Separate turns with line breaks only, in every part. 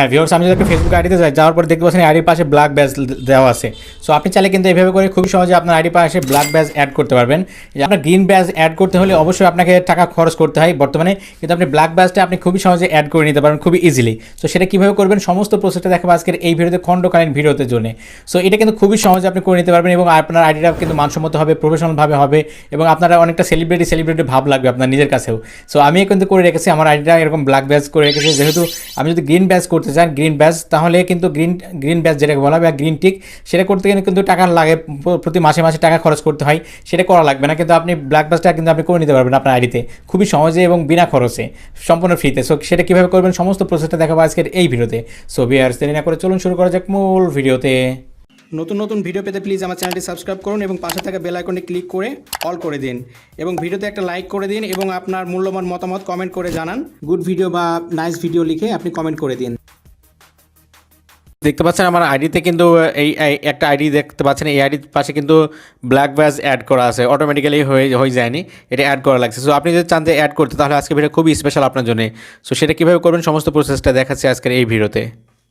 হ্যাঁ ভিউর্স আমি যদি ফেসবুক আইডিতে যাই, যাওয়ার পর দেখতে পাচ্ছেন আইডির পাশে ব্ল্যাক ব্যাজ দেওয়া আছে। সো আপনি চাইলে কিন্তু এভাবে করে খুব সহজে আপনার আইডি পাশে ব্ল্যাক ব্যাজ অ্যাড করতে পারবেন। আপনার গ্রিন ব্যাজ অ্যাড করতে হলে অবশ্যই আপনাকে টাকা খরচ করতে হয় বর্তমানে। কিন্তু আপনি ব্ল্যাক ব্যাজটা আপনি খুবই সহজে অ্যাড করে নিতে পারবেন খুবই ইজিলি সো সেটা কীভাবে করবেন? সমস্ত প্রসেসটা দেখাবো আজকের এই ভিডিওতে খণ্ডকালীন ভিডিওতে জন্য। সো এটা কিন্তু খুবই সহজে আপনি করে নিতে পারবেন এবং আপনার আইডিটা কিন্তু মানসম্মত হবে প্রফেশনালভাবে হবে এবং আপনারা অনেকটা সেলিব্রিটি সেলিব্রিটি ভাব লাগবে আপনার নিজের কাছেও। সো আমি কিন্তু করে রেখেছি, আমার আইডিটা এরকম ব্ল্যাক ব্যাজ করে রেখেছি। যেহেতু আমি যদি গ্রিন ব্যাজ করতে চান গ্রিন ব্যাচ তাহলে কিন্তু গ্রিন গ্রিন ব্যাচ যেটাকে বলা বা গ্রিন টিক সেটা করতে গেলে কিন্তু টাকা লাগে প্রতি মাসে মাসে টাকা খরচ করতে হয়, সেটা করা লাগবে না, কিন্তু আপনি ব্ল্যাক ব্যাজটা কিন্তু আপনি করে নিতে পারবেন আপনার আইডিতে খুবই সহজে এবং বিনা খরচে, সম্পূর্ণ ফ্রিতে সো সেটা কীভাবে করবেন, সমস্ত প্রসেসটা দেখাবো আজকের এই ভিডিওতে। সো বিয়ার দেরি না করে চলুন শুরু করা যাক মূল ভিডিওতে। নতুন নতুন ভিডিও পেতে প্লিজ আমার চ্যানেলটি সাবস্ক্রাইব করুন এবং পাশে থাকা বেল আইকনে ক্লিক করে অল করে দিন। এবং ভিডিওতে একটা লাইক করে দিন এবং আপনার মূল্যবান মতামত কমেন্ট করে জানান। গুড ভিডিও বা নাইস ভিডিও লিখে আপনি কমেন্ট করে দিন। দেখতে পাচ্ছেন আমার আইডিতে কিন্তু এই একটা আইডি দেখতে পাচ্ছেন, এই আইডির পাশে কিন্তু ব্ল্যাক ব্যাজ অ্যাড করা আছে অটোমেটিক্যালি হয়ে হয়ে যায়নি, এটা অ্যাড করা লাগছে। সো আপনি যদি চান যে অ্যাড করতে, তাহলে আজকে ভিডিও খুবই স্পেশাল আপনার জন্য। সো সেটা কীভাবে করবেন, সমস্ত প্রসেসটা দেখাচ্ছি আজকের এই ভিডিওতে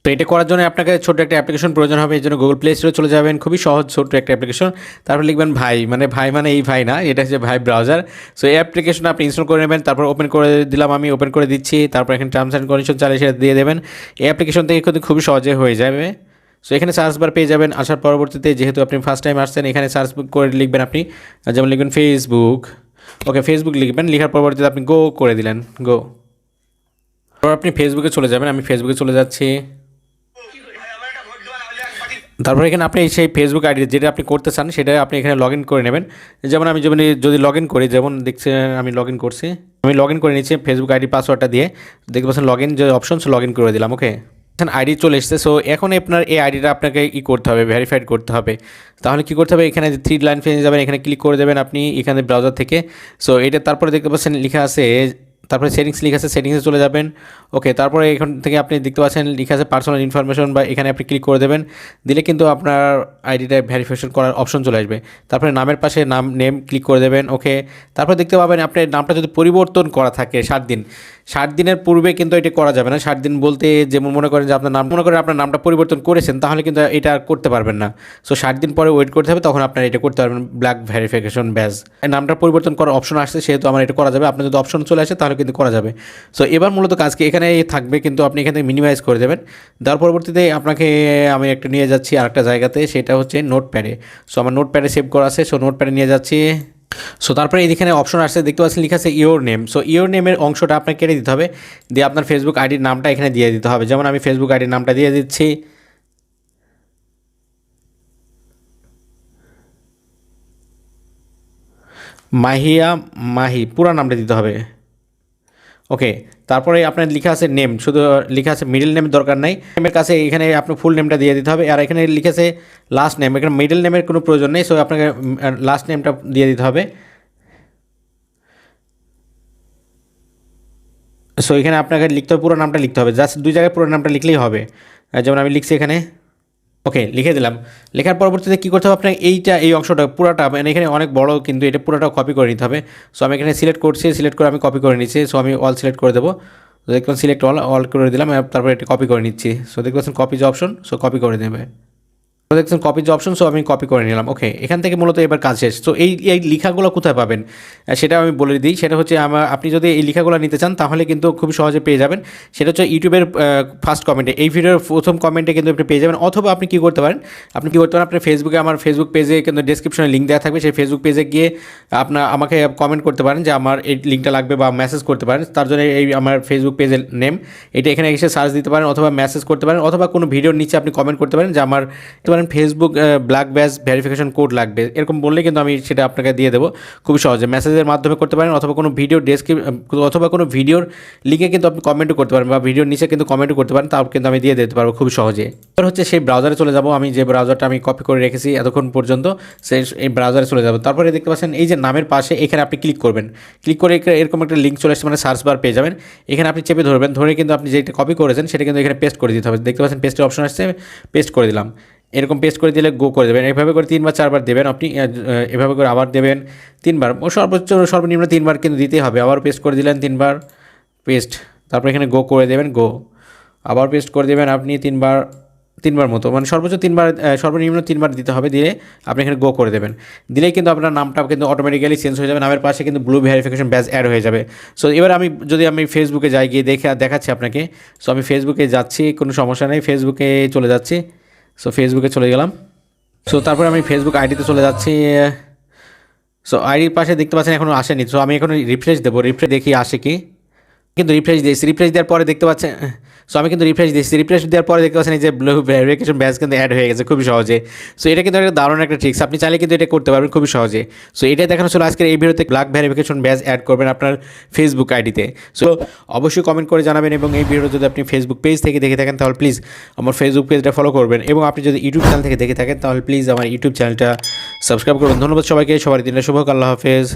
তো এটা করার জন্য আপনাকে ছোট্ট একটা অ্যাপ্লিকেশন প্রয়োজন হবে, এই জন্য গুগল প্লে স্টোরে চলে যাবেন। খুবই সহজ ছোট্ট একটা অ্যাপ্লিকেশন তারপর লিখবেন ভাই। মানে ভাই মানে এই ভাই না, এটা হচ্ছে ভাই ব্রাউজার সো এই অ্যাপ্লিকেশন আপনি ইনস্টল করে নেবেন, তারপর ওপেন করে দিলাম আমি ওপেন করে দিচ্ছি। তারপর এখানে টার্মস অ্যান্ড কন্ডিশন চালিয়ে সেটা দিয়ে দেবেন। এই অ্যাপ্লিকেশন থেকে কিন্তু খুবই সহজে হয়ে যাবে। সো এখানে সার্চ বার পেয়ে যাবেন। আসার পরবর্তীতে যেহেতু আপনি ফার্স্ট টাইম আসছেন, এখানে সার্চ করে লিখবেন আপনি যেমন লিখবেন ফেসবুক ওকে ফেসবুক লিখবেন। লেখার পরবর্তীতে আপনি গো করে দিলেন। গো তারপর আপনি ফেসবুকে চলে যাবেন। আমি ফেসবুকে চলে যাচ্ছি। তারপর এখানে আপনি সেই ফেসবুক আইডি যেটা আপনি করতে চান, সেটা আপনি এখানে লগ করে নেবেন। যেমন আমি যেমন যদি লগ করি, যেমন দেখছেন আমি লগ করছি। আমি লগ করে নিচ্ছি ফেসবুক আইডি পাসওয়ার্ডটা দিয়ে। দেখতে পাচ্ছেন লগ ইন যে অপশন লগ করে দিলাম ওকে আইডি চলে এসেছে সো এখন আপনার এই আইডিটা আপনাকে ই করতে হবে ভেরিফাইড করতে হবে। তাহলে কি করতে হবে? এখানে থ্রি লাইন পেয়ে যাবেন, এখানে ক্লিক করে দেবেন আপনি এখানে ব্রাউজার থেকে। সো এটা তারপরে দেখতে পাচ্ছেন, লেখা আছে, তারপরে সেটিংস লিখে আছে সেটিংসে চলে যাবেন। ওকে তারপরে এখান থেকে আপনি দেখতে পাচ্ছেন, লিখে আছে পার্সোনাল ইনফরমেশন বা এখানে আপনি ক্লিক করে দেবেন। দিলে কিন্তু আপনার আইডিটা ভেরিফিকেশন করার অপশন চলে আসবে। তারপরে নামের পাশে নাম নেম ক্লিক করে দেবেন ওকে তারপরে দেখতে পাবেন আপনার নামটা যদি পরিবর্তন করা থাকে ষাট দিন, ষাট দিনের পূর্বে কিন্তু এটা করা যাবে না। ষাট দিন বলতে যেমন মনে করেন যে আপনার নাম, মনে করেন আপনার নামটা পরিবর্তন করেছেন, তাহলে কিন্তু এটা আর করতে পারবেন না। সো ষাট দিন পরে ওয়েট করতে হবে, তখন আপনার এটা করতে পারবেন ব্ল্যাক ভেরিফিকেশন ব্যাজ নামটা পরিবর্তন করার অপশন আসছে, সেহেতু আমার এটা করা যাবে। আপনার যদি অপশন চলে আসে, তাহলে কিন্তু করা যাবে। সো এবার মূলত কাজকে এখানে থাকবে, কিন্তু আপনি এখানে মিনিমাইজ করে দেবেন। তার পরবর্তীতে আপনাকে আমি একটা নিয়ে যাচ্ছি আরেকটা জায়গাতে, সেটা হচ্ছে নোট প্যাডে সো আমার নোট প্যাডে সেভ করা আছে সো নোট প্যাডে নিয়ে যাচ্ছি। সো তারপরে এখানে অপশন আসছে, দেখতে পাচ্ছেন লেখা আছে ইওর নেম সো ইওর নেমের অংশটা আপনাকে কেটে দিতে হবে। দিয়ে আপনার ফেসবুক আইডির নামটা এখানে দিয়ে দিতে হবে। যেমন আমি ফেসবুক আইডির নামটা দিয়ে দিচ্ছি। মাহিয়া মাহি, পুরো নামটা দিতে হবে। ওকে তারপরে আপনার লেখা আছে নেম শুধু লেখা আছে মিডল নেমের দরকার নাই। নেমের কাছে এখানে আপনার ফুল নেমটা দিয়ে দিতে হবে, আর এখানে লিখে আছে লাস্ট নেম এখানে মিডল নেমের কোনো প্রয়োজন নেই সো আপনাকে লাস্ট নেমটা দিয়ে দিতে হবে। সো এখানে আপনাকে লিখতে হবে, পুরো নামটা লিখতে হবে জাস্ট দুই জায়গায় পুরো নামটা লিখলেই হবে। যেমন আমি লিখছি এখানে ওকে লিখে দিলাম। লেখার পরবর্তীতে কী করতে হবে? আপনার এইটা, এই অংশটা, পুরাটা মানে এখানে অনেক বড় কিন্তু এটা পুরোটা কপি করে নিতে হবে। সো আমি এখানে সিলেক্ট করছি সিলেক্ট করে আমি কপি করে নিচ্ছি। সো আমি অল সিলেক্ট করে দেবো। দেখবেন সিলেক্ট অল অল করে দিলাম তারপরে এটা কপি করে নিচ্ছি। সো দেখতে পাচ্ছেন কপি যে অপশন সো কপি করে দেবে। দেখছেন কপি যে অপশন সো আমি কপি করে নিলাম। ওকে এখান থেকে মূলত এবার কাজ শেষ। তো এই এই লেখাগুলো কোথায় পাবেন? সেটা আমি বলে দিই। সেটা হচ্ছে আমার, আপনি যদি এই লেখাগুলো নিতে চান, তাহলে কিন্তু খুব সহজে পেয়ে যাবেন। সেটা হচ্ছে ইউটিউবের ফার্স্ট কমেন্টে এই ভিডিওর প্রথম কমেন্টে কিন্তু আপনি পেয়ে যাবেন। অথবা আপনি কী করতে পারেন, আপনি কী করতে পারেন আপনার ফেসবুকে আমার ফেসবুক পেজে কিন্তু ডিসক্রিপশনে লিঙ্ক দেওয়া থাকবে। সেই ফেসবুক পেজে গিয়ে আপনার আমাকে কমেন্ট করতে পারেন যে আমার এই লিঙ্কটা লাগবে বা মেসেজ করতে পারেন। তার জন্য এই আমার ফেসবুক পেজের নেম এটা এখানে এসে সার্চ দিতে পারেন অথবা মেসেজ করতে পারেন। অথবা কোনো ভিডিওর নিচে আপনি কমেন্ট করতে পারেন যে আমার পারেন Facebook black badge verification code লাগবে। এরকম বললে কিন্তু আমি সেটা আপনাকে দিয়ে দেবো। খুবই সহজে মেসেজের মাধ্যমে করতে পারেন, অথবা কোনো ভিডিও ডেসক্রিপ অথবা কোনো ভিডিওর লিঙ্কে কিন্তু আপনি কমেন্টও করতে পারেন, বা ভিডিওর নিচে কিন্তু কমেন্টও করতে পারেন, তাও কিন্তু আমি দিয়ে দিতে পারব খুব সহজে। এবার হচ্ছে সেই ব্রাউজারে চলে যাব আমি, যে ব্রাউজারটা আমি কপি করে রেখেছি এতক্ষণ পর্যন্ত সেই এই ব্রাউজারে চলে যাব। তারপরে দেখতে পাচ্ছেন, এই যে নামের পাশে এখানে আপনি ক্লিক করবেন। ক্লিক করে এরকম একটা লিঙ্ক চলে আসছে মানে সার্চ বার পেয়ে যাবেন। এখানে আপনি চেপে ধরবেন, ধরে কিন্তু আপনি যেটা কপি করেছেন, সেটা কিন্তু এখানে পেস্ট করে দিতে হবে। দেখতে পাচ্ছেন পেস্টের অপশন আসছে পেস্ট করে দিলাম। এরকম পেস্ট করে দিলে গো করে দেবেন। এভাবে করে তিনবার, চারবার দেবেন আপনি এভাবে করে আবার দেবেন তিনবার। সর্বোচ্চ সর্বনিম্ন তিনবার কিন্তু দিতেই হবে। আবার পেস্ট করে দিলেন তিনবার পেস্ট তারপর এখানে গো করে দেবেন গো আবার পেস্ট করে দেবেন আপনি তিনবার তিনবার মতো। মানে সর্বোচ্চ তিনবার সর্বনিম্ন তিনবার দিতে হবে, দিয়ে আপনি এখানে গো করে দেবেন। দিলেই কিন্তু আপনার নামটা কিন্তু অটোমেটিক্যালি চেঞ্জ হয়ে যাবে, নামের পাশে কিন্তু ব্লু ভেরিফিকেশন ব্যাচ অ্যাড হয়ে যাবে। সো এবার আমি, যদি আমি ফেসবুকে যাই গিয়ে দেখে, দেখাচ্ছি আপনাকে। সো আমি ফেসবুকে যাচ্ছি, কোনো সমস্যা নেই। ফেসবুকে চলে যাচ্ছি। সো ফেসবুকে চলে গেলাম। সো তারপরে আমি ফেসবুক আইডিতে চলে যাচ্ছি। সো আইডির পাশে দেখতে পাচ্ছেন এখনও আসেনি। সো আমি এখন রিফ্রেশ দেবো। রিফ্রেশ দেখি আসে কি। কিন্তু রিফ্রেশ দিয়েছি। রিফ্রেশ দেওয়ার পরে দেখতে পাচ্ছেন সো আমি কিন্তু রিফ্রেশ দিয়েছি। রিফ্রেশ দেওয়ার পরে দেখতে পাচ্ছেন যে ব্লু ভেরিফিকেশন ব্যাচ কিন্তু অ্যাড হয়ে গেছে খুবই সহজে। সো এটা কিন্তু একটা দারুণ একটা ট্রিক্স আপনি চাইলে কিন্তু এটা করতে পারবেন খুবই সহজে। সো এটা দেখানো ছিল আজকের এই ভিডিওতে ব্ল্যাক ভেরিফিকেশন ব্যাচ অ্যাড করবেন আপনার ফেসবুক আইডিতে সো অবশ্যই কমেন্ট করে জানাবেন এবং এই ভিডিও যদি আপনি ফেসবুক পেজ থেকে দেখে থাকেন, তাহলে প্লিজ আমার ফেসবুক পেজটা ফলো করবেন এবং আপনি যদি ইউটিউব চ্যানেল থেকে দেখে থাকেন, তাহলে প্লিজ আমার ইউটিউব চ্যানেলটা সাবস্ক্রাইব করবেন। ধন্যবাদ সবাইকে। সবার দিনের শুভ আল্লাহ হাফেজ।